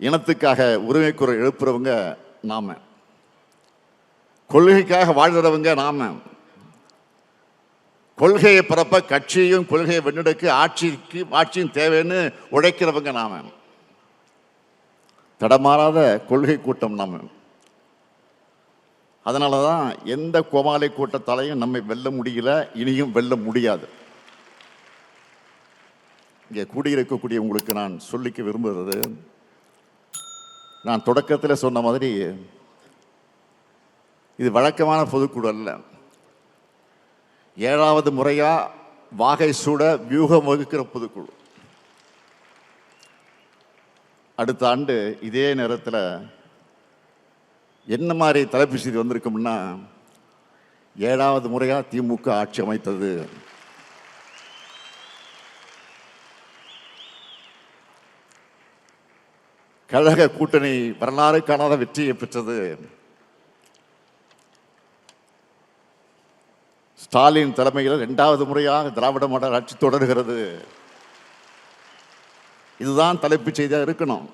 இனத்துக்காக உரிமை குரல் எழுப்புறவங்க நாம. கொள்கைக்காக வாழ்கிறவங்க நாம. கொள்கையை பிறப்ப கட்சியும் கொள்கையை வெண்ணெடுக்க ஆட்சிக்கு ஆட்சியும் தேவைன்னு உழைக்கிறவங்க நாம. தடமாறாத கொள்கை கூட்டம் நாம. அதனால தான் எந்த கோமாளி கூட்டத்தாலையும் நம்மை வெல்ல முடியல இனியும் வெல்ல முடியாது. இங்கே கூடியிருக்கக்கூடிய உங்களுக்கு நான் சொல்லிக்க விரும்புகிறது நான் தொடக்கத்தில் சொன்ன மாதிரி இது வழக்கமான பொதுக்குழு அல்ல. ஏழாவது முறையாக வாகை சூட வியூகம் வகுக்கிற பொதுக்குழு. அடுத்த ஆண்டு இதே நேரத்தில் என்ன மாதிரி தலைப்பு செய்தி வந்திருக்கும்னா ஏழாவது முறையாக திமுக ஆட்சி அமைத்தது. கழக கூட்டணி வரலாறு காணாத வெற்றியை பெற்றது. ஸ்டாலின் தலைமையில் இரண்டாவது முறையாக திராவிட மாடல் ஆட்சி தொடர்கிறது. இதுதான் தலைப்புச் செய்தியாக இருக்கணும்.